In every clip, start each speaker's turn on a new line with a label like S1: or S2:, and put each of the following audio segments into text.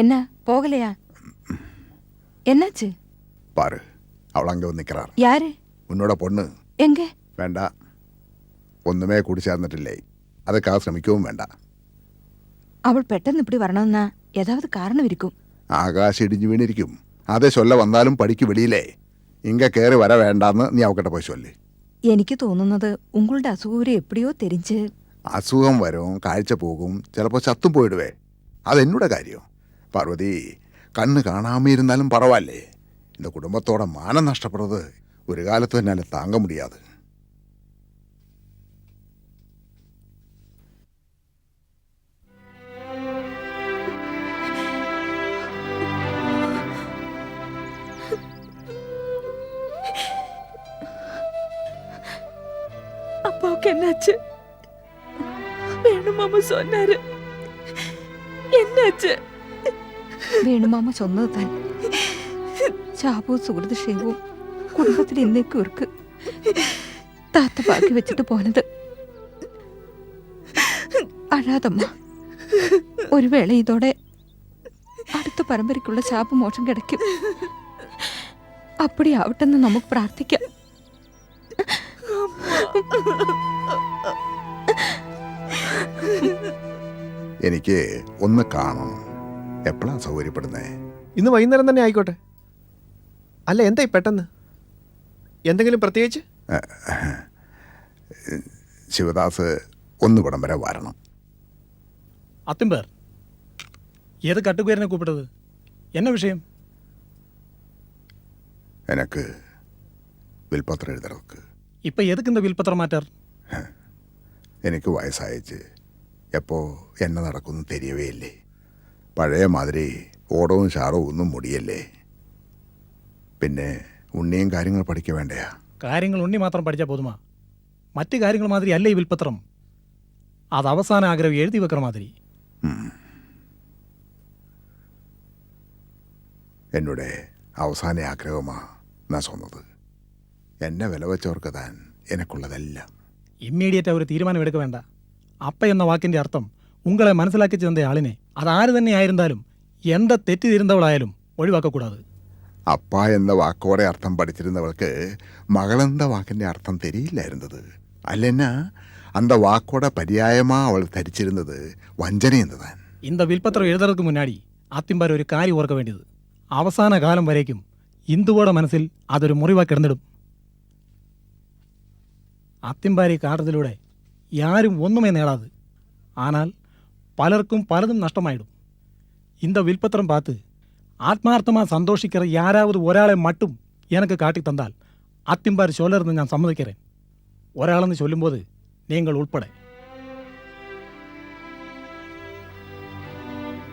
S1: என்ன போகலையா என்னாச்சு
S2: பாரு அவள் அங்கே வந்து நிற்கிறார்
S1: யாரு
S2: உன்னோட பொண்ணு വേണ്ട. ഒന്നുമേ കൂടി ചേർന്നിട്ടില്ലേ. അതൊക്കെ ആ വേണ്ട.
S1: അവൾ പെട്ടെന്ന് ഇപ്പിടി വരണമെന്നാ ഏതാവത് കാരണമിരിക്കും.
S2: ആകാശം ഇടിഞ്ഞു വീണിരിക്കും. അതെ ചൊല്ല വന്നാലും പടിക്ക് വെളിയിലേ. ഇങ്ങ കേറി വര വേണ്ടാന്ന് നീ അവക്കട്ടെ പോയി ചൊല്ലി.
S1: എനിക്ക് തോന്നുന്നത് ഉങ്ങളുടെ അസുഖം എപ്പിടിയോ തെരിഞ്ച്.
S2: അസുഖം വരും കാഴ്ച പോകും ചിലപ്പോ ചത്തും പോയിടുവേ. അതെന്നോട് കാര്യം? പാർവതി കണ്ണ് കാണാമിരുന്നാലും പറവല്ലേ இந்த കുടുംബത്തോടെ മാനം നഷ്ടപ്പെടുന്നത് ഒരു കാലത്ത് തന്നെ താങ്ക മുടിയാതെ
S1: அப்பாவுக்கு என்னாச்சு வேணுமாமா சொன்னாரு என்னாச்சு വേണുമാമ ചൊന്നത് താൻ ചാപവും സുഹൃതക്ഷേമവും കുടുംബത്തിൽ ഇന്നേക്ക് ഉറുക്ക് താത്ത ബാക്കി വെച്ചിട്ട് പോനത് അഴാതമ്മ ഒരു വേള ഇതോടെ അടുത്ത പരമ്പരയ്ക്കുള്ള ചാപ്പ് മോശം കിടക്കും. അപ്പടി ആവട്ടെന്ന് നമുക്ക് പ്രാർത്ഥിക്കാം.
S2: എനിക്ക് ഒന്ന് കാണണം. എപ്പോഴാണ് സൗകര്യപ്പെടുന്നേ?
S3: ഇന്ന് വൈകുന്നേരം തന്നെ ആയിക്കോട്ടെ. അല്ല എന്തായി പെട്ടെന്ന്? എന്തെങ്കിലും പ്രത്യേകിച്ച്?
S2: ശിവദാസ് ഒന്ന് പടം വരെ വരണം.
S4: അത്തിമ്പേർ ഏത് കട്ടുകുയരനെ കൂപ്പിട്ടത്? എന്ന വിഷയം?
S2: എനക്ക് വിൽപത്രം എഴുതറക്ക്
S4: ഇപ്പം എതുക്കുന്ന വിൽപത്രം മാറ്റാർ?
S2: എനിക്ക് വയസ്സായിച്ച്. എപ്പോൾ എന്നെ നടക്കുന്നു തെരിയവേ ഇല്ലേ പഴയ മാതിരി ഓടവും ഷാറവും ഒന്നും മുടിയല്ലേ? പിന്നെ ഉണ്ണിയും കാര്യങ്ങൾ പഠിക്ക വേണ്ടയാ?
S4: കാര്യങ്ങൾ ഉണ്ണി മാത്രം പഠിച്ചാൽ പോതുമാ. മറ്റു കാര്യങ്ങൾ മാതിരി അല്ല ഈ വിൽപത്രം. അത് അവസാന ആഗ്രഹം എഴുതി വെക്കണ മാതിരി.
S2: എന്നോട് അവസാന ആഗ്രഹമാ ഞാൻ സ്വന്നത് എന്നെ വില വെച്ചവർക്ക് താൻ എനിക്കുള്ളതെല്ലാം
S4: ഇമ്മീഡിയറ്റ് ഒരു തീരുമാനം എടുക്ക വേണ്ട. അപ്പ എന്ന വാക്കിന്റെ അർത്ഥം ഉങ്ങളെ മനസ്സിലാക്കി ചെന്ന ആളിനെ അതാര് തന്നെയായിരുന്നാലും എന്താ തെറ്റി തീരുന്നവളായാലും ഒഴിവാക്കക്കൂടാതെ.
S2: അപ്പ എന്ന വാക്കോടെ അർത്ഥം പഠിച്ചിരുന്നവൾക്ക് മകളെന്ന വാക്കിന്റെ അർത്ഥം തെരിയില്ലായിരുന്നത്. അല്ലെന്നാ അന്ത വാക്കോടെ പര്യായമാ അവൾ ധരിച്ചിരുന്നത് വഞ്ചന എന്നതാൻ.
S4: ഇന്ത വിൽപത്രം എഴുതുന്നതിന് മുന്നാടി ആത്യംബാരം ഒരു കാര്യം ഓർക്ക വേണ്ടിയത്. അവസാന കാലം വരേക്കും ഇന്ദുവോടെ മനസ്സിൽ അതൊരു മുറിവാ കിടന്നിടും. അത്തിമ്പാരി കാട്ടത്തിലൂടെ യാരും ഒന്നുമേ നേടാതെ. ആനാൽ പലർക്കും പലതും നഷ്ടമായിടും. இந்த வில்பத்திரம் பார்த்து ஆத்மார்த்தமாக சந்தோஷிக்கிற யாராவது ஒராளை மட்டும் எனக்கு காட்டி தந்தால் அத்திம்பார் சொல்லருந்து நான் சம்மதிக்கிறேன் ஒராளென்னு சொல்லும்போது நீங்கள் உள்பட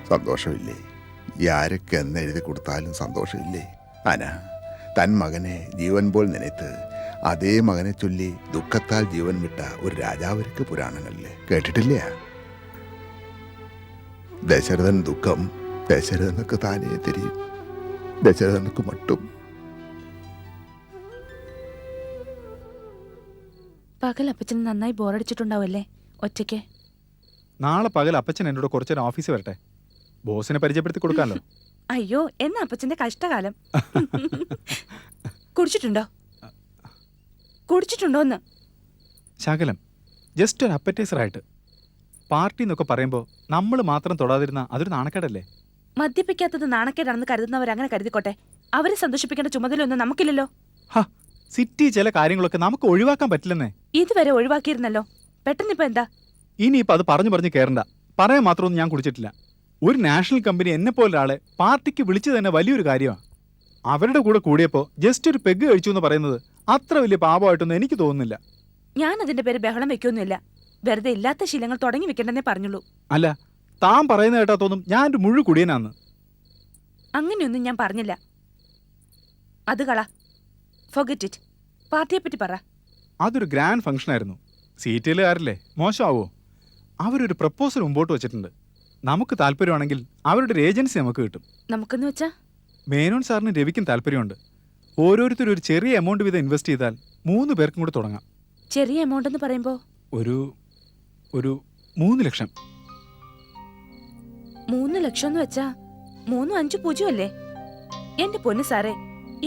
S2: സന്തോഷമില്ലേ? ഈ ആരൊക്കെ എന്ന് എഴുതി കൊടുത്താലും സന്തോഷമില്ലേ? അന തൻ മകനെ ജീവൻ പോൽ നനത്ത് അതേ മകനെ ചൊല്ലി ദുഃഖത്താൽ ജീവൻ വിട്ട ഒരു രാജാവർക്ക് പുരാണങ്ങളിലെ കേട്ടിട്ടില്ലേ? ദശരഥൻ ദുഃഖം ദശരഥനക്ക് താനേ തിരിയും ദശരഥനക്ക് മട്ടും.
S5: പകൽ അപ്പച്ചന് നന്നായി ബോറടിച്ചിട്ടുണ്ടാവല്ലേ ഒറ്റയ്ക്ക്?
S6: നാളെ പകൽ അപ്പച്ചൻ എന്നോട് കുറച്ചേരം ഓഫീസിൽ വരട്ടെ. ബോസിനെ പരിചയപ്പെടുത്തി കൊടുക്കാമല്ലോ.
S5: അയ്യോ എന്നാ അപ്പച്ചന്റെ കഷ്ടകാലം. കുടിച്ചിട്ടുണ്ടോ? കുടിച്ചിട്ടുണ്ടോ എന്ന്
S6: ശകലം. ജസ്റ്റ് ഒരു അപ്പറ്റൈസർ ആയിട്ട്. പാർട്ടി എന്നൊക്കെ പറയുമ്പോൾ നമ്മൾ മാത്രം തൊടാതിരുന്ന അതൊരു നാണക്കേടല്ലേ?
S5: മദ്യപിക്കാത്തത് നാണക്കേടാണെന്ന് കരുതുന്നവർ അങ്ങനെ കരുതിക്കോട്ടെ. അവരെ സന്തോഷിപ്പിക്കേണ്ട ചുമതലയൊന്നും നമുക്കില്ലല്ലോ.
S6: ഹ സിറ്റി ചില കാര്യങ്ങളൊക്കെ നമുക്ക് ഒഴിവാക്കാൻ പറ്റില്ലെന്നേ.
S5: ഇതുവരെ ഒഴിവാക്കിയിരുന്നല്ലോ. പെട്ടെന്നിപ്പോ എന്താ?
S6: ഇനിയിപ്പോ അത് പറഞ്ഞു പറഞ്ഞു കേറണ്ട. പറയാൻ മാത്രമൊന്നും ഞാൻ കുടിച്ചിട്ടില്ല. ഒരു നാഷണൽ കമ്പനി എന്നെ പോലെ ഒരാളെ പാർട്ടിക്ക് വിളിച്ചു തന്നെ വലിയൊരു കാര്യമാണ് അവരുടെ കൂടെ കൂടിയപ്പോൾ ജസ്റ്റ് ഒരു പെഗ് കഴിച്ചു എന്ന് പറയുന്നത് അത്ര വലിയ പാപമായിട്ടൊന്നും എനിക്ക് തോന്നുന്നില്ല.
S5: ഞാൻ അതിന്റെ പേര് ബഹളം വെക്കൊന്നുമില്ല. വെറുതെ ഇല്ലാത്ത ശീലങ്ങൾ തുടങ്ങി വെക്കണ്ടെന്നേ പറഞ്ഞുള്ളൂ.
S6: അല്ല താൻ പറയുന്ന കേട്ടാ തോന്നും ഞാൻ ഒരു മുഴു കുടിയനാന്ന്.
S5: അങ്ങനെയൊന്നും ഞാൻ പറഞ്ഞില്ല. അത് കള. ഫൊഗറ്റ് ഇറ്റ് പാർട്ടിയെപ്പറ്റി പറ.
S6: അതൊരു ഗ്രാൻഡ് ഫംഗ്ഷൻ ആയിരുന്നു. സീറ്റിലുകാരല്ലേ മോശമാവോ? അവരൊരു പ്രപ്പോസൽ മുമ്പോട്ട് വെച്ചിട്ടുണ്ട്. നമുക്ക് താല്പര്യമാണെങ്കിൽ അവരുടെ ഒരു ഏജൻസി നമുക്ക് കിട്ടും.
S5: നമുക്കെന്ന് വെച്ചാ?
S6: മേനോൻ സാറിന് രവിക്കും താല്പര്യമുണ്ട്. ഓരോരുത്തരും ഒരു ചെറിയ എമൗണ്ട് വീതം ഇൻവെസ്റ്റ് ചെയ്താൽ മൂന്ന് പേർക്കും കൂടെ തുടങ്ങാം.
S5: ചെറിയ എമൗണ്ട് എന്ന് പറയുമ്പോ?
S6: ഒരു ഒരു മൂന്ന് ലക്ഷം.
S5: മൂന്ന് ലക്ഷം എന്ന് വെച്ചാ മൂന്നും അഞ്ചു പൂജ്യം അല്ലേ? എന്റെ പൊന്ന് സാറേ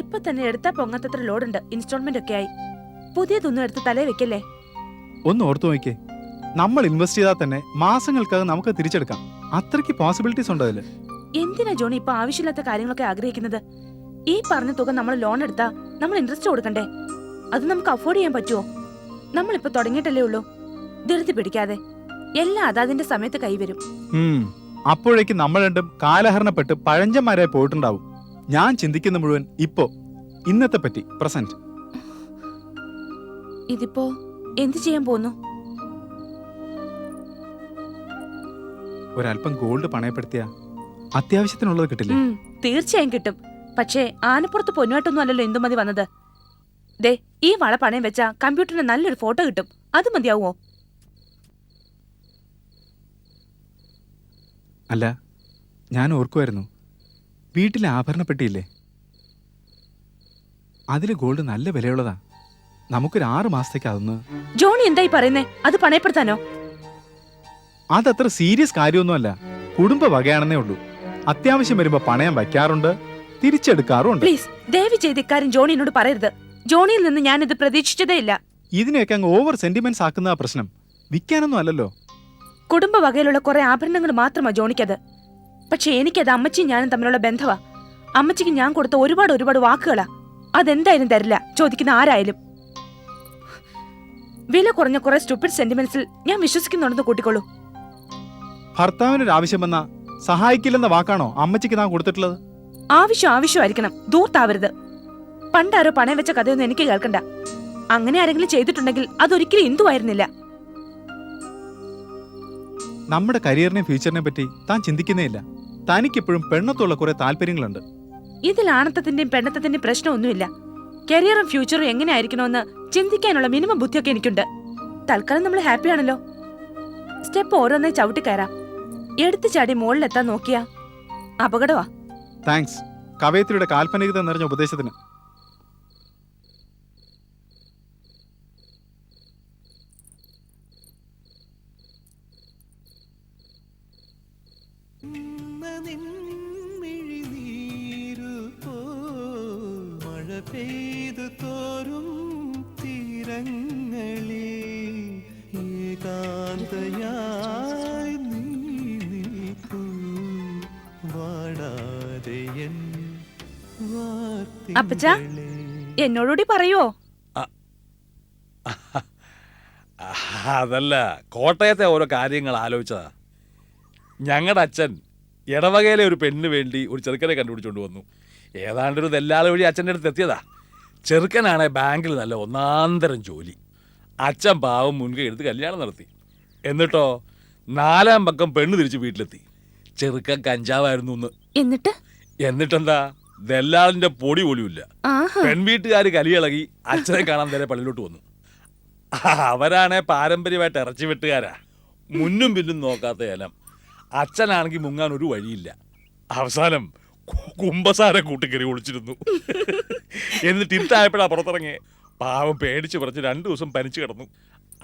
S5: ഇപ്പൊ തന്നെ എടുത്താ പൊങ്ങത്തത്ര ലോഡുണ്ട് ഇൻസ്റ്റാൾമെന്റ് ഒക്കെ ആയി. പുതിയതൊന്നും എടുത്ത് തലേ വെക്കല്ലേ?
S6: ഒന്ന് ഓർത്തു നോക്കേ നമ്മൾ ഇൻവെസ്റ്റ് ചെയ്താൽ തന്നെ മാസങ്ങൾക്കകം നമുക്ക് തിരിച്ചെടുക്കാം. അത്രയ്ക്ക് പോസിബിലിറ്റീസ് ഉണ്ട് അതിൽ
S5: എന്തിനാ ജോണി ഇപ്പൊ ആവശ്യമില്ലാത്ത കാര്യങ്ങളൊക്കെ ആഗ്രഹിക്കുന്നത്? ഈ പറഞ്ഞ തുക നമ്മൾ ലോൺ എടുത്താ നമ്മൾ ഇൻട്രസ്റ്റ് കൊടുക്കണ്ടേ? അത് നമുക്ക് അഫോർഡ് ചെയ്യാൻ പറ്റുമോ നമ്മളിപ്പോ തുടങ്ങിയിട്ടല്ലേ ഉള്ളൂ. ധൃതി പിടിക്കാതെ. എല്ലാം അതാതിന്റെ സമയത്ത് കൈവരും.
S6: ഉം. അപ്പോഴേക്ക് നമ്മൾ രണ്ടും കാലഹരണപ്പെട്ട് പഴഞ്ചന്മാരായി പോയിട്ടുണ്ടാവും. ഞാൻ ചിന്തിക്കുന്ന മുഴുവൻ ഇപ്പോ ഇന്നത്തെ പറ്റി പ്രസന്റ്.
S5: ഇതിപ്പോ എന്ത് ചെയ്യാൻ പോന്നു?
S6: ഒരല്പം ഗോൾഡ് പണയപ്പെടുത്തിയ അത്യാവശ്യത്തിനുള്ളത് കിട്ടില്ലേ?
S5: ഉം, തീർച്ചയായും കിട്ടും. പക്ഷേ ആനപ്പുറത്ത് പൊന്നുമായിട്ടൊന്നും അല്ലല്ലോ ഇന്ദുമതി വന്നത്. ദേ ഈ വള പണയം വെച്ചാ കമ്പ്യൂട്ടറിന് നല്ലൊരു ഫോട്ടോ കിട്ടും. അത് മതിയാവോ
S6: അല്ല ഞാൻ ഓർക്കുമായിരുന്നു വീട്ടിലെ ആഭരണപ്പെട്ടിയില്ലേ അതിൽ ഗോൾഡ് നല്ല വിലയുള്ളതാ. നമുക്കൊരു ആറ് മാസത്തേക്ക് അതൊന്ന്
S5: ജോണി എന്തായി പറയുന്നേ? അത് പണയപ്പെടുത്താനോ?
S6: അതത്ര സീരിയസ് കാര്യമൊന്നുമല്ല. കുടുംബ വകയാണെന്നേ ഉള്ളൂ. അത്യാവശ്യം വരുമ്പോ പണയം വയ്ക്കാറുണ്ട് തിരിച്ചെടുക്കാറുണ്ട്
S5: പ്ലീസ് ദയവ് ചെയ്ത് ഇക്കാര്യം ജോണിയോട് പറയരുത്. ജോണിയിൽ നിന്ന് ഞാൻ ഇത് പ്രതീക്ഷിച്ചതേ ഇല്ല
S6: ഇതിനെയൊക്കെ അങ്ങ് ഓവർ സെന്റിമെന്റ്സ് ആക്കുന്ന പ്രശ്നം. വിൽക്കാനൊന്നും അല്ലല്ലോ.
S5: കുടുംബ വകയിലുള്ള കുറെ ആഭരണങ്ങൾ മാത്രമാ ജോണിക്കത്. പക്ഷെ എനിക്കത് അമ്മച്ചിയും ഞാനും തമ്മിലുള്ള ബന്ധവാ. അമ്മച്ചിക്ക് ഞാൻ കൊടുത്ത ഒരുപാട് ഒരുപാട് വാക്കുകളാ. അതെന്തായാലും തരില്ല. ചോദിക്കുന്ന ആരായാലും. വില കുറഞ്ഞ കുറെ സ്റ്റുപ്പിഡ് സെന്റിമെന്റ്സിൽ ഞാൻ വിശ്വസിക്കുന്നുണ്ടെന്ന് കൂട്ടിക്കോളൂ.
S6: ഭർത്താവിനൊരു ആവശ്യം വന്ന സഹായിക്കില്ലെന്ന വാക്കാണോ അമ്മച്ചിക്ക് താൻ കൊടുത്തിട്ടുള്ളത്?
S5: ആവശ്യം ആവശ്യമായിരിക്കണം. ദൂർത്താവരുത്. പണ്ടാരോ പണയം വെച്ച കഥയൊന്നും എനിക്ക് കേൾക്കണ്ട. അങ്ങനെ ആരെങ്കിലും ചെയ്തിട്ടുണ്ടെങ്കിൽ അതൊരിക്കലും ഇന്ദുവായിരുന്നില്ല
S6: നമ്മുടെ കരിയറിനെയും ഫ്യൂച്ചറിനെ പറ്റി താൻ ചിന്തിക്കുന്നേ ഇല്ല. തനിക്കിപ്പോഴും പെണ്ണത്തുള്ള കുറെ താല്പര്യങ്ങളുണ്ട്.
S5: ഇതിൽ ആണത്തത്തിന്റെയും പെണ്ണത്തത്തിന്റെയും പ്രശ്നമൊന്നുമില്ല. കരിയറും ഫ്യൂച്ചറും എങ്ങനെ ആയിരിക്കണമെന്ന് ചിന്തിക്കാനുള്ള മിനിമം ബുദ്ധിയൊക്കെ എനിക്കുണ്ട്. തൽക്കാലം നമ്മൾ ഹാപ്പിയാണല്ലോ സ്റ്റെപ്പ് ഓരോന്നായി ചവിട്ടി കയറാം. എടുത്തു ചാടി മുകളിലെത്താൻ നോക്കിയാ. അപകടമാ.
S6: താങ്ക്സ് കവയത്രിയുടെ കാൽപ്പനികത നിറഞ്ഞ ഉപദേശത്തിന്
S7: മഴ പെയ്തു തോരും തീരങ്ങളിൽ. ഏകാന്തയായി നീ നിൽക്കൂ. വാടാതെ എൻ
S5: അപ്പച്ചാ? എന്നോടുകൂടി പറയോ
S8: അതല്ല കോട്ടയത്തെ ഓരോ കാര്യങ്ങൾ ആലോചിച്ചതാ. ഞങ്ങളുടെ അച്ഛൻ ഇടവകയിലെ ഒരു പെണ്ണിന് വേണ്ടി ഒരു ചെറുക്കനെ കണ്ടുപിടിച്ചുകൊണ്ട് വന്നു. ഏതാണ്ട് ഒരു ദല്ലാൾ വഴി അച്ഛന്റെ അടുത്ത് എത്തിയതാ. ചെറുക്കനാണ് ബാങ്കിൽ നല്ല ഒന്നാന്തരം ജോലി. അച്ഛൻ പാവം മുൻകൈ എടുത്ത് കല്യാണം നടത്തി. എന്നിട്ടോ നാലാം പക്കം പെണ്ണ് തിരിച്ച് വീട്ടിലെത്തി. ചെറുക്കൻ കഞ്ചാവായിരുന്നു എന്ന്
S5: എന്നിട്ട്?
S8: എന്നിട്ടെന്താ? ദല്ലാളിന്റെ പൊടി പോലുമില്ല പെൺവീട്ടുകാർ കലിയിളകി അച്ഛനെ കാണാൻ നേരെ പള്ളിയിലോട്ട് വന്നു. അവരാണെ പാരമ്പര്യമായിട്ട് ഇറച്ചി വെട്ടുകാരാ. മുന്നും പിന്നും നോക്കാത്ത ഏലം അച്ഛനാണെങ്കിൽ മുങ്ങാൻ ഒരു വഴിയില്ല. അവസാനം കു- കുമ്പസാരം കൂട്ടിക്കറി ഒളിച്ചിരുന്നു. എന്നിട്ട് ഇരുട്ടായപ്പോഴാ പുറത്തിറങ്ങി പാവം പേടിച്ച് പറിച്ച് രണ്ടു ദിവസം പനിച്ചു കിടന്നു.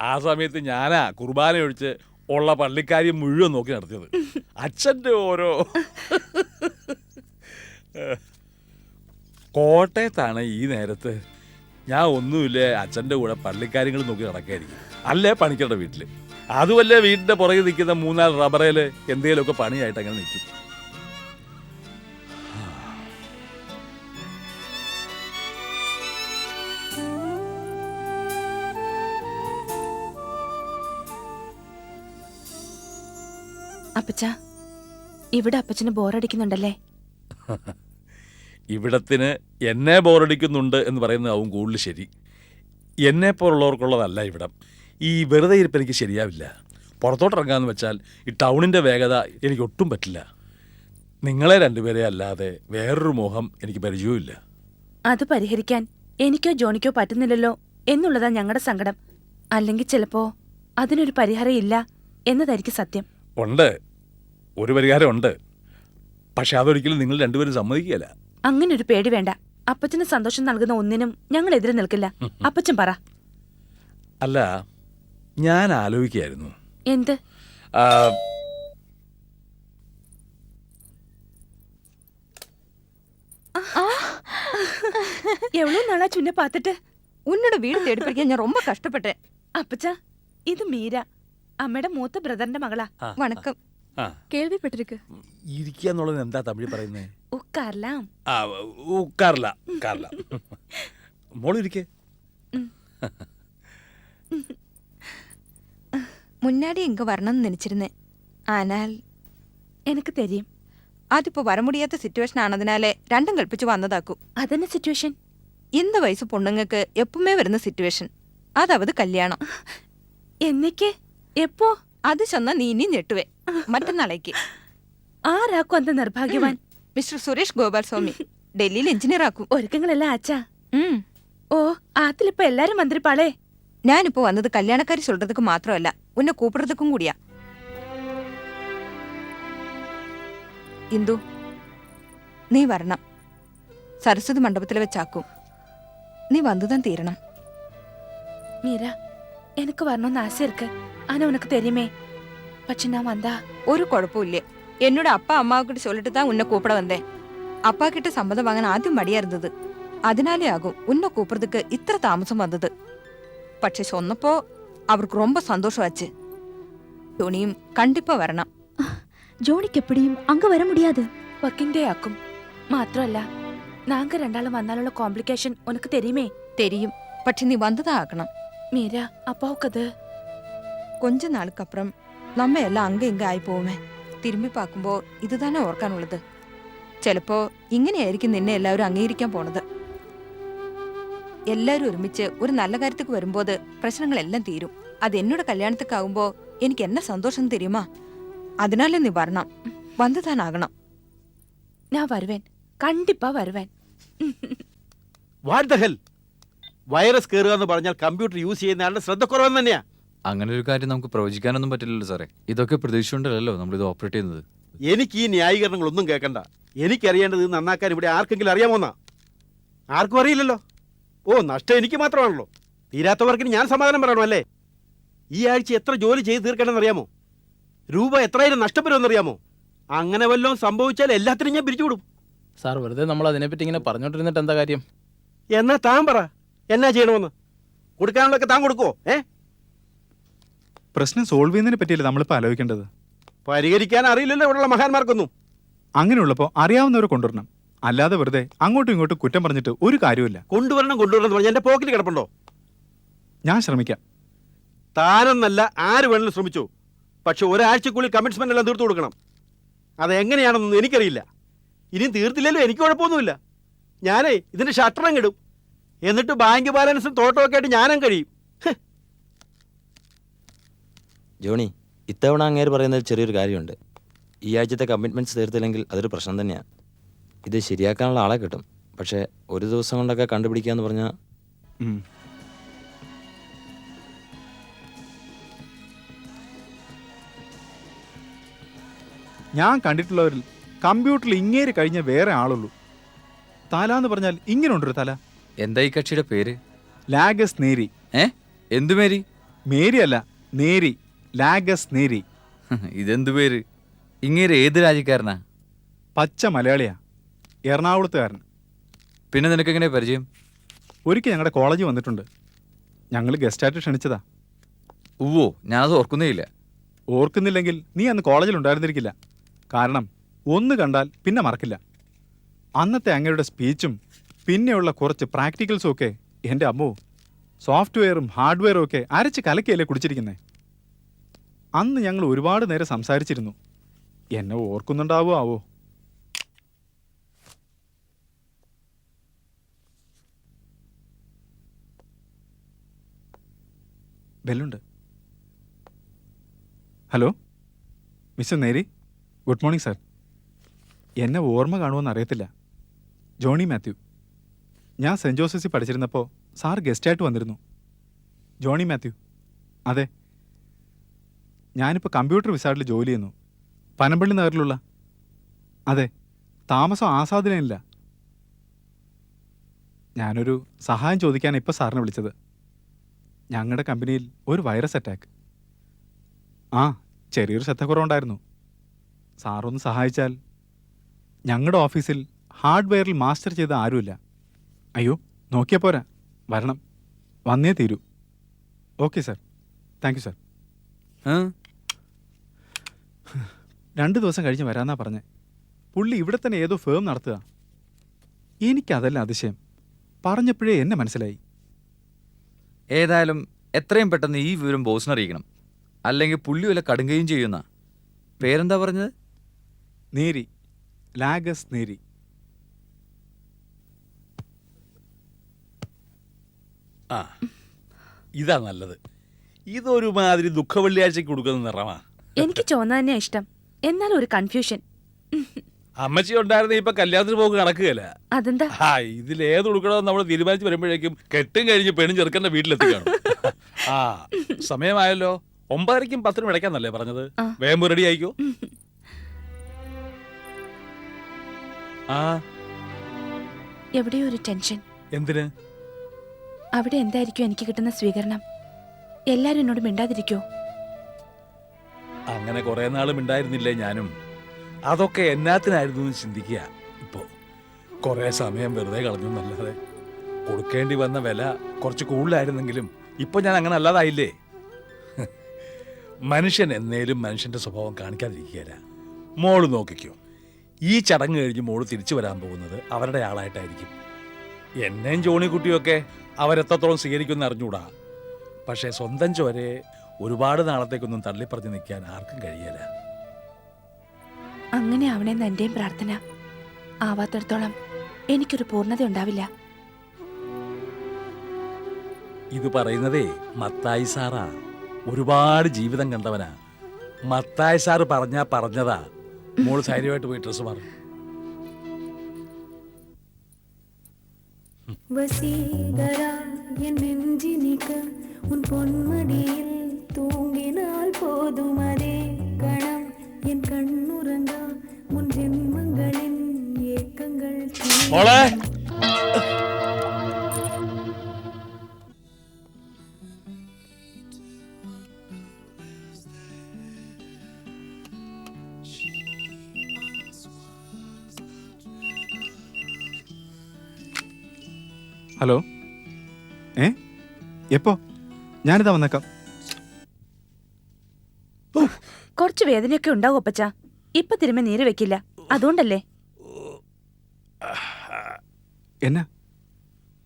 S8: ആ സമയത്ത് ഞാനാ കുർബാന ഒഴിച്ച് ഉള്ള പള്ളിക്കാര്യം മുഴുവൻ നോക്കി നടത്തിയത്. അച്ഛന്റെ ഓരോ കോട്ടയത്താണ് ഈ നേരത്ത് ഞാൻ ഒന്നുമില്ല അച്ഛന്റെ കൂടെ പള്ളിക്കാര്യങ്ങൾ നോക്കി നടക്കായിരിക്കും. അല്ലേ പണിക്കരുടെ വീട്ടിൽ അതുമല്ലേ വീടിന്റെ പുറകെ നിൽക്കുന്ന മൂന്നാൽ റബ്ബറേൽ എന്തെങ്കിലുമൊക്കെ പണിയായിട്ട് അങ്ങനെ നിൽക്കും.
S5: അപ്പച്ച ഇവിടെ അപ്പച്ചന് ബോറടിക്കുന്നുണ്ടല്ലേ?
S8: ഇവിടത്തിന് എന്നെ ബോറടിക്കുന്നുണ്ട് എന്ന് പറയുന്നതാവും കൂടുതൽ ശരി. എന്നെ പോലുള്ളവർക്കുള്ളതല്ല ഇവിടം. ഈ വെറുതെ ഇരിപ്പ് എനിക്ക് ശരിയാവില്ല. പുറത്തോട്ടിറങ്ങാന്ന് വെച്ചാൽ ഈ ടൗണിന്റെ വേഗത എനിക്ക് ഒട്ടും പറ്റില്ല. നിങ്ങളെ രണ്ടുപേരെ അല്ലാതെ വേറൊരു മോഹം എനിക്ക് പരിചയവുമില്ല.
S5: അത് പരിഹരിക്കാൻ എനിക്കോ ജോണിക്കോ പറ്റുന്നില്ലല്ലോ എന്നുള്ളതാ ഞങ്ങളുടെ സങ്കടം. അല്ലെങ്കിൽ ചിലപ്പോ അതിനൊരു പരിഹാരം ഇല്ല എന്നതായിരിക്കും സത്യം.
S8: ഉണ്ട്. ഒരു പരിഹാരം ഉണ്ട്. പക്ഷെ അതൊരിക്കലും നിങ്ങൾ രണ്ടുപേരും സമ്മതിക്കുകയല്ല.
S5: അങ്ങനെ ഒരു പേടി വേണ്ട. അപ്പച്ചന് സന്തോഷം നൽകുന്ന ഒന്നിനും ഞങ്ങൾ എതിരെ നിൽക്കില്ല അപ്പച്ചൻ പറ.
S8: അല്ല ഞാൻ ആലോചിക്കായിരുന്നു.
S5: എന്ത്? எவ்வளவு நாளாச்சு உன்னை பார்த்துட்டு
S1: உன்னோட വീട് தேடி ഞാൻ ரொம்ப കഷ്ടപ്പെട്ടேன்
S5: അപ്പച്ച ഇത് മീര. അമ്മയുടെ മൂത്ത ബ്രദറിന്റെ മകളാ.
S1: വണക്കം.
S8: ആ.
S1: കേൾവിപ്പെട്ടിരിക്കു.
S8: ഇരിക്കുക എന്നുള്ളത് എന്താ തമിഴ് പറയുന്നത്
S5: ഉക്കാർലാം.
S8: ആ ഉക്കാറില്ല കാറില്ല മോളിരിക്കേ.
S1: മുന്നാടി ഇങ്ക വരണമെന്ന് നനച്ചിരുന്നേ ആനാൽ
S5: എനിക്ക് தெரியும்
S1: അതിപ്പോ വര മുടിയാത്ത സിറ്റുവേഷൻ ആണതിനാലേ രണ്ടും കൽപ്പിച്ച് വന്നതാക്കൂ
S5: അതെന്നെ സിറ്റുവേഷൻ
S1: இந்த வயசு பொண்ணுங்களுக்கு எப்பவுமே വരുന്ന സിറ്റുവേഷൻ അതാവത് കല്യാണം
S5: എന്നേക്ക് എപ്പോ
S1: അത് ചൊന്നാ നീ ഇനി ഞെട്ടുവേ മറ്റന്നാളേക്ക്
S5: ആരാക്കും അന്ത നിർഭാഗ്യവാൻ
S1: മിസ്റ്റർ സുരേഷ് ഗോപാൽ സ്വാമി ഡൽഹിയിൽ എഞ്ചിനീയർ ആക്കും
S5: ഒരുക്കങ്ങളെല്ലാം ആച്ചാ
S1: ഉം.
S5: ഓ ആത്തിലിപ്പ എല്ലാരും മന്ത്രിപ്പാളേ
S1: ഞാനിപ്പോ വന്നത് കല്യാണക്കാരി சொல்றதுக்கு മാത്രമല്ല ഉന്നെ കൂപ്പിടത്തുക്കും കൂടിയാ. ഇന്ദു നീ വരണം. സരസ്വതി മണ്ഡപത്തിൽ വെച്ചാക്കും. നീ വന്നുതാൻ തീരണം.
S5: മീര എനിക്ക് വരണമെന്ന് ആശ ഇருக்கு ஆனா உனக்கு தெரியுமே പക്ഷെ ഞാൻ വന്നാ.
S1: ഒരു കുഴപ്പമില്ല എന്നോട് അപ്പ അമ്മാക്കിട്ട് ചൊല്ലിട്ട് താ ഉന്നെ കൂപ്പിട വന്നേ. അപ്പാക്കിട്ട് സമ്മതം വാങ്ങാൻ ആദ്യം മടിയായിരുന്നത്. അതിനാലേ ആകും ഉന്നെ കൂപ്പിടത്തേക്ക് ഇത്ര താമസം വന്നത്. പക്ഷെ ചൊന്നപ്പോ അവർക്ക് ரொம்ப சந்தோஷம் ஆச்சு டோனியும் கண்டிப்பா வரணும்.
S9: ஜோனிக்கு எப்படியும் அங்க வர முடியாது.
S5: വർക്കിംഗ് ആക്കും മാത്രമല്ല നാങ്ക രണ്ടാളും വന്നാലുള്ള കോംപ്ലിക്കേഷൻ ഉനക്ക് തരുമേ
S1: தெரியும்? പക്ഷെ നീ வந்துதான்
S5: ஆகணும். മീര അപ്പാവുക്കത്
S1: கொஞ்ச நாளுக்கு அப்புறம் நம்ம எல்லாம் அங்க இங்க ആയി പോവുമേ തിരുമ്പി പാക്കുമ്പോ ഇതുതന്നെ ഓർക്കാനുള്ളത് ചിലപ്പോ ഇങ്ങനെയായിരിക്കും നിന്നെ എല്ലാവരും അംഗീകരിക്കാൻ പോണത് എല്ലാരും ഒരുമിച്ച് ഒരു നല്ല കാര്യത്തേക്ക് വരുമ്പോൾ പ്രശ്നങ്ങളെല്ലാം തീരും. അത് എന്നോട് കല്യാണത്തേക്കാവുമ്പോ എനിക്ക് എന്നെ സന്തോഷം തരുമാ? അതിനാലേ നീ വരണം. വന്നതാനാകണം
S5: ഞാൻ വരുവേൻ. കണ്ടിപ്പാ വരുവേൻ.
S10: വാട്ട് വൈറസ് കയറുക എന്ന് പറഞ്ഞാൽ കമ്പ്യൂട്ടർ യൂസ് ചെയ്യുന്ന ആളുടെ ശ്രദ്ധക്കുറവെന്ന് തന്നെയാ.
S11: അങ്ങനെ ഒരു കാര്യം നമുക്ക് പ്രവചിക്കാനൊന്നും പറ്റില്ലല്ലോ സാറേ. ഇതൊക്കെ പ്രതീക്ഷിച്ചുകൊണ്ടല്ലോ നമ്മൾ ഇത് ഓപ്പറേറ്റ് ചെയ്യുന്നത്.
S10: എനിക്ക് ഈ ന്യായീകരണങ്ങളൊന്നും കേൾക്കണ്ട എനിക്കറിയേണ്ടത് നന്നാക്കാൻ ഇവിടെ ആർക്കെങ്കിലും അറിയാമോന്നാ? ആർക്കും അറിയില്ലല്ലോ. ഓ നഷ്ടം എനിക്ക് മാത്രമാണല്ലോ. തീരാത്തവർക്കിന് ഞാൻ സമാധാനം പറയണം അല്ലേ? ഈ ആഴ്ച എത്ര ജോലി ചെയ്ത് തീർക്കണമെന്ന് അറിയാമോ രൂപ എത്രയായിരം നഷ്ടപ്പെടുമെന്നറിയാമോ? അങ്ങനെ വല്ലതും സംഭവിച്ചാൽ എല്ലാത്തിനും ഞാൻ പിരിച്ചുവിടും.
S12: സാർ വെറുതെ നമ്മൾ അതിനെപ്പറ്റി ഇങ്ങനെ പറഞ്ഞോണ്ടിരുന്നിട്ട് എന്താ കാര്യം?
S10: എന്നാ താൻ പറ. എന്നാ ചെയ്യണമെന്ന്? കൊടുക്കാനുള്ളൊക്കെ താൻ കൊടുക്കുവോ? ഏ?
S6: പ്രശ്നം സോൾവ് ചെയ്യുന്നതിനെ പറ്റിയല്ലേ നമ്മളിപ്പോൾ ആലോചിക്കേണ്ടത്?
S10: പരിഹരിക്കാൻ അറിയില്ലല്ലോ ഇവിടെയുള്ള മഹാന്മാർക്കൊന്നും.
S6: അങ്ങനെയുള്ളപ്പോൾ അറിയാവുന്നവരെ കൊണ്ടുവരണം. അല്ലാതെ വെറുതെ അങ്ങോട്ടും ഇങ്ങോട്ടും കുറ്റം പറഞ്ഞിട്ട് ഒരു കാര്യമില്ല
S10: കൊണ്ടുവരണം കൊണ്ടുവരണം എന്ന് പറഞ്ഞാൽ എന്റെ പോക്കറ്റിൽ കിടപ്പുണ്ടോ?
S6: ഞാൻ ശ്രമിക്കാം.
S10: താനെന്നല്ല ആര് വേണമെങ്കിലും ശ്രമിച്ചു. പക്ഷെ ഒരാഴ്ചക്കുള്ളിൽ കമ്മിറ്റ്മെന്റ് എല്ലാം തീർത്തു കൊടുക്കണം. അത് എങ്ങനെയാണെന്നൊന്നും എനിക്കറിയില്ല. ഇനിയും തീർത്തില്ലല്ലോ എനിക്ക് കുഴപ്പമൊന്നുമില്ല. ഞാനേ ഇതിന്റെ ഷട്ടറും കിടും എന്നിട്ട് ബാങ്ക് ബാലൻസും തോട്ടമൊക്കെ ആയിട്ട് ഞാനും കഴിയും.
S13: ജോണി ഇത്തവണ അങ്ങേര് പറയുന്നത് ചെറിയൊരു കാര്യമുണ്ട്. ഈ ആഴ്ചത്തെ കമ്മിറ്റ്മെന്റ്സ് തീർത്തില്ലെങ്കിൽ അതൊരു പ്രശ്നം തന്നെയാണ് ഇത് ശരിയാക്കാനുള്ള ആളെ കിട്ടും. പക്ഷേ ഒരു ദിവസം കൊണ്ടൊക്കെ കണ്ടുപിടിക്കുക എന്ന് പറഞ്ഞാൽ
S6: ഞാൻ കണ്ടിട്ടുള്ളവരിൽ കമ്പ്യൂട്ടറിൽ ഇങ്ങേര് കഴിഞ്ഞ വേറെ ആളുള്ളൂ. തല എന്ന് പറഞ്ഞാൽ ഇങ്ങനെ ഉണ്ടൊരു തല.
S11: എന്താ ഈ കക്ഷിയുടെ പേര്?
S6: ലാഗസ് നേരി.
S11: ഏ? എന്തു മേരി?
S6: മേരി അല്ല നേരി. ലാഗസ് നേരി.
S11: ഇതെന്തു പേര്? ഇങ്ങേര് ഏത് രാജ്യക്കാരനാ?
S6: പച്ച മലയാളിയാ. എറണാകുളത്തുകാരൻ.
S11: പിന്നെ നിനക്ക് എങ്ങനെ പരിചയം?
S6: ഒരിക്കൽ ഞങ്ങളുടെ കോളേജ് വന്നിട്ടുണ്ട്. ഞങ്ങൾ ഗസ്റ്റായിട്ട് ക്ഷണിച്ചതാ.
S11: ഉവ്വോ ഞാനത് ഓർക്കുന്നേ ഇല്ല.
S6: ഓർക്കുന്നില്ലെങ്കിൽ നീ അന്ന് കോളേജിൽ ഉണ്ടായിരുന്നിരിക്കില്ല. കാരണം ഒന്ന് കണ്ടാൽ പിന്നെ മറക്കില്ല. അന്നത്തെ അങ്ങയുടെ സ്പീച്ചും പിന്നെയുള്ള കുറച്ച് പ്രാക്ടിക്കൽസും ഒക്കെ എന്റെ അമ്മോ സോഫ്റ്റ്വെയറും ഹാർഡ്വെയറും ഒക്കെ അരച്ച് കലക്കിയല്ലേ കുടിച്ചിരിക്കുന്നേ. അന്ന് ഞങ്ങൾ ഒരുപാട് നേരം സംസാരിച്ചിരുന്നു. എന്നെ ഓർക്കുന്നുണ്ടാവോ ആവോ? ബെല്ലുണ്ട്. ഹലോ? മിസ്റ്റർ നേരി ഗുഡ് മോർണിംഗ് സാർ. എന്നെ ഓർമ്മ കാണുമെന്ന് അറിയത്തില്ല. ജോണി മാത്യു. ഞാൻ സെന്റ് ജോസഫിൽ പഠിച്ചിരുന്നപ്പോൾ സാർ ഗസ്റ്റായിട്ട് വന്നിരുന്നു. ജോണി മാത്യു. അതെ. ഞാനിപ്പോൾ കമ്പ്യൂട്ടർ വിസാർഡിൽ ജോലി ചെയ്യുന്നു. പനമ്പള്ളി നഗറിലുള്ള. അതെ. താമസം ആസാദിനില്ല ഞാനൊരു സഹായം ചോദിക്കാൻ ഇപ്പോൾ സാറിനെ വിളിച്ചത്. ഞങ്ങളുടെ കമ്പനിയിൽ ഒരു വൈറസ് അറ്റാക്ക് ആ ചെറിയൊരു ശ്രദ്ധക്കുറവുണ്ടായിരുന്നു സാറൊന്ന് സഹായിച്ചാൽ. ഞങ്ങളുടെ ഓഫീസിൽ ഹാർഡ്വെയറിൽ മാസ്റ്റർ ചെയ്ത ആരുമില്ല. അയ്യോ നോക്കിയാൽ പോരാ. വരണം. വന്നേ തീരൂ. Okay sir. Thank you
S11: sir.
S6: രണ്ട് ദിവസം കഴിഞ്ഞ് വരാന്നാ പറഞ്ഞേ. പുള്ളി ഇവിടെ തന്നെ ഏതോ ഫേം നടത്തുക. എനിക്കതല്ല അതിശയം. പറഞ്ഞപ്പോഴേ എന്നെ മനസ്സിലായി.
S11: ഏതായാലും എത്രയും പെട്ടെന്ന് ഈ വിവരം ബോസിനെ അറിയിക്കണം. അല്ലെങ്കിൽ പുള്ളി വല്ല കടുങ്കയും ചെയ്യുന്ന. പേരെന്താ പറഞ്ഞത്?
S6: നേരി. ലാഗസ് നേരി.
S8: ആ ഇതാ നല്ലത്. ഇതൊരുമാതിരി ദുഃഖ വെള്ളിയാഴ്ചക്ക് കൊടുക്കുന്ന നിറമാ.
S5: എനിക്ക് ചുവന്ന തന്നെയാ ഇഷ്ടം. എന്നാലും ഒരു കൺഫ്യൂഷൻ
S8: അമ്മച്ചി ഉണ്ടായിരുന്ന ഇപ്പൊ കല്യാണത്തിന് പോക്ക് കണക്കുകയല്ല
S5: അതെന്താ?
S8: ആ ഇതിൽ ഏത് കൊടുക്കണമെന്ന് നമ്മൾ തീരുമാനിച്ചു വരുമ്പോഴേക്കും കെട്ടും കഴിഞ്ഞ് പെണ്ണും ചെറുക്കന്റെ വീട്ടിലെത്തിക്കാണ്. ആ സമയമായല്ലോ. ഒമ്പതരയ്ക്കും പത്തിനും ഇടയ്ക്കാന്നല്ലേ പറഞ്ഞത്? വേമ്പ് റെഡി ആയിക്കോ? ആ.
S5: എവിടെയോ ഒരു ടെൻഷൻ.
S8: എന്തിന്?
S5: അവിടെ എന്തായിരിക്കും എനിക്ക് കിട്ടുന്ന സ്വീകരണം? എല്ലാരും എന്നോട് മിണ്ടാതിരിക്കോ?
S8: അങ്ങനെ കുറെ നാളും ഉണ്ടായിരുന്നില്ലേ ഞാനും? അതൊക്കെ എന്നാത്തിനായിരുന്നു എന്ന് ചിന്തിക്കുക. ഇപ്പോ കുറേ സമയം വെറുതെ കളഞ്ഞു എന്നല്ലാതെ കൊടുക്കേണ്ടി വന്ന വില കുറച്ച് കൂടുതലായിരുന്നെങ്കിലും ഇപ്പൊ ഞാൻ അങ്ങനെ അല്ലാതായില്ലേ? മനുഷ്യൻ എന്നേലും മനുഷ്യന്റെ സ്വഭാവം കാണിക്കാതിരിക്കുകയല്ല. മോൾ നോക്കിക്കോ. ഈ ചടങ്ങ് കഴിഞ്ഞ് മോൾ തിരിച്ചു വരാൻ പോകുന്നത് അവരുടെ ആളായിട്ടായിരിക്കും. എന്നെയും ജോണിക്കുട്ടിയൊക്കെ അവരെത്രത്തോളം സ്വീകരിക്കുമെന്ന് അറിഞ്ഞൂടാ. പക്ഷേ സ്വന്തം ചോരെ ഒരുപാട് നാളത്തേക്കൊന്നും തള്ളിപ്പറഞ്ഞ് നിൽക്കാൻ ആർക്കും കഴിയല
S5: അങ്ങനെ അവനെ എന്റെയും പ്രാർത്ഥന ആവാത്തിടത്തോളം എനിക്കൊരു പൂർണത ഉണ്ടാവില്ല
S8: ഇത് പറയുന്നതേ മത്തായി സാറാ. ഒരുപാട് ജീവിതം കണ്ടവനാ. മത്തായി സാറ് പറഞ്ഞാ പറഞ്ഞതാ. മോൾ സൈനികമായിട്ട് പോയി ഡ്രസ് മാറും.
S9: വസീകരാ ഉൻ പൊന്മടിയിൽ തൂങ്ങിനാൽ പോതുമതേ കണ എൻ കണ്ണുറങ്ങ മുൻ ജന്മങ്ങളിൽ ഏക്കങ്ങൾ
S8: മോളെ.
S6: ഹലോ. ഏ? എപ്പോ? ഞാനിതാ വന്നേക്കാം.
S5: കുറച്ച് വേദനയൊക്കെ ഉണ്ടാവും അപ്പച്ച. ഇപ്പൊ തിരുമ്മ നീര് വെക്കില്ല. അതുകൊണ്ടല്ലേ?
S6: എന്നാ?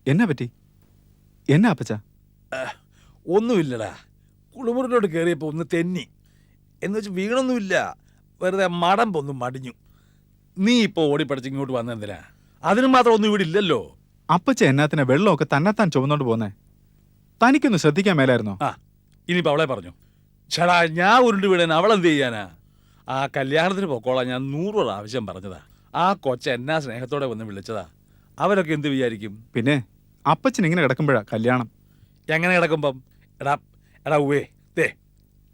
S6: എന്നാ പറ്റി? എന്നാ അപ്പച്ച?
S8: ഒന്നുമില്ലടാ. കുളിമുറിലോട്ട് കയറിയപ്പോ ഒന്ന് തെന്നി. എന്ന് വെച്ച് വീണൊന്നുമില്ല. വെറുതെ മടം പൊന്നും മടിഞ്ഞു. നീ ഇപ്പൊ ഓടിപ്പടിച്ച് ഇങ്ങോട്ട് വന്നെന്തിനാ? അതിന് മാത്രം ഒന്നും ഇവിടെ ഇല്ലല്ലോ.
S6: അപ്പച്ച എന്നാത്തിനെ വെള്ളമൊക്കെ തന്നെത്താൻ ചുമന്നോണ്ട് പോന്നേ. തനിക്കൊന്ന് ശ്രദ്ധിക്കാൻ മേലായിരുന്നോ?
S8: ആ ഇനിയിപ്പോ അവളെ പറഞ്ഞു. ചേടാ ഞാൻ ഉരുണ്ട് വീടാൻ അവളെന്ത് ചെയ്യാനാ? ആ കല്യാണത്തിന് പൊക്കോളാം ഞാൻ നൂറ് ആവശ്യം പറഞ്ഞതാ. ആ കൊച്ച എന്നാ സ്നേഹത്തോടെ വന്ന് വിളിച്ചതാ. അവരൊക്കെ എന്ത് വിചാരിക്കും?
S6: പിന്നെ അപ്പച്ചൻ ഇങ്ങനെ കിടക്കുമ്പോഴാ കല്യാണം?
S8: എങ്ങനെ കിടക്കുമ്പം? എടാ എടാ ഉവേ ദേ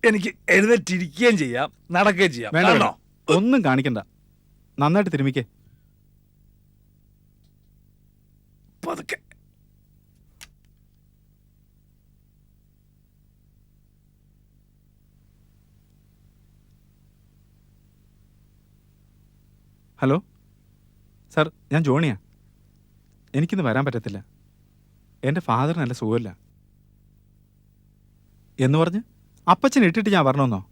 S8: എനിക്ക് എഴുന്നേറ്റിരിക്കുകയും ചെയ്യാം നടക്കുകയും ചെയ്യാം?
S6: വേണ്ട. ഒന്നും കാണിക്കണ്ട. നന്നായിട്ട് തിരുമിക്കേ.
S8: പതുക്കെ.
S6: ഹലോ? സാർ ഞാൻ ജോണിയാ. എനിക്കിന്ന് വരാൻ പറ്റത്തില്ല. എന്റെ ഫാദർ നല്ല സുഖമില്ല. എന്ന് പറഞ്ഞ് അപ്പച്ചൻ ഇട്ടിട്ട് ഞാൻ വരണമെന്നോ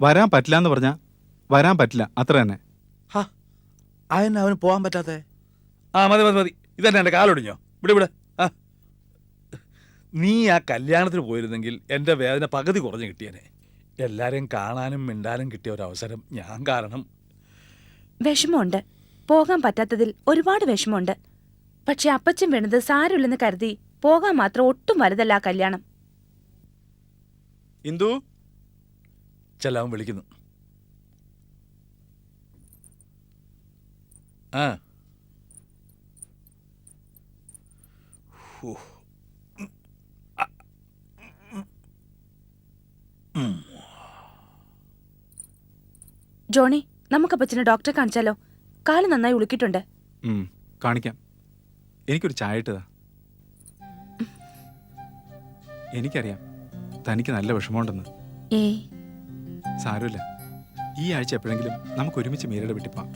S6: വരാൻ പറ്റില്ല എന്ന് പറഞ്ഞാൽ വരാൻ പറ്റില്ല അത്ര തന്നെ.
S8: അതിന് അവന് പോകാൻ പറ്റാത്ത? ആ മതി മതി മതി. ഇതന്നെ എന്റെ കാലൊടിഞ്ഞോ? ഇവിടെ ഇവിടെ ആ. നീ ആ കല്യാണത്തിന് പോയിരുന്നെങ്കിൽ എന്റെ വേദന പകുതി കുറഞ്ഞ് കിട്ടിയനെ. എല്ലാരെയും കാണാനും മിണ്ടാനും കിട്ടിയ ഒരു അവസരം ഞാൻ കാരണം
S5: വിഷമമുണ്ട്. പോകാൻ പറ്റാത്തതിൽ ഒരുപാട് വിഷമമുണ്ട്. പക്ഷെ അപ്പച്ചൻ വീണത് സാരമില്ലെന്ന് കരുതി പോകാൻ മാത്രം ഒട്ടും വലുതല്ല ആ കല്യാണം.
S6: ഇന്ദു?
S8: ചെല്ലാവും വിളിക്കുന്നു. ആ.
S5: ജോണി നമുക്കപ്പച്ചനെ ഡോക്ടറെ കാണിച്ചാലോ? കാൽ നന്നായി ഉളുക്കിയിട്ടുണ്ട്.
S6: ഉം, കാണിക്കാം. എനിക്കൊരു ചായ ഇട്ടതാ എനിക്കറിയാം. തനിക്ക് നല്ല വിഷമമുണ്ടെന്ന്.
S5: ഏ?
S6: സാരമില്ല. ഈ ആഴ്ച എപ്പോഴെങ്കിലും നമുക്ക് ഒരുമിച്ച് മീരയുടെ വീട്ടിൽ പോവാം.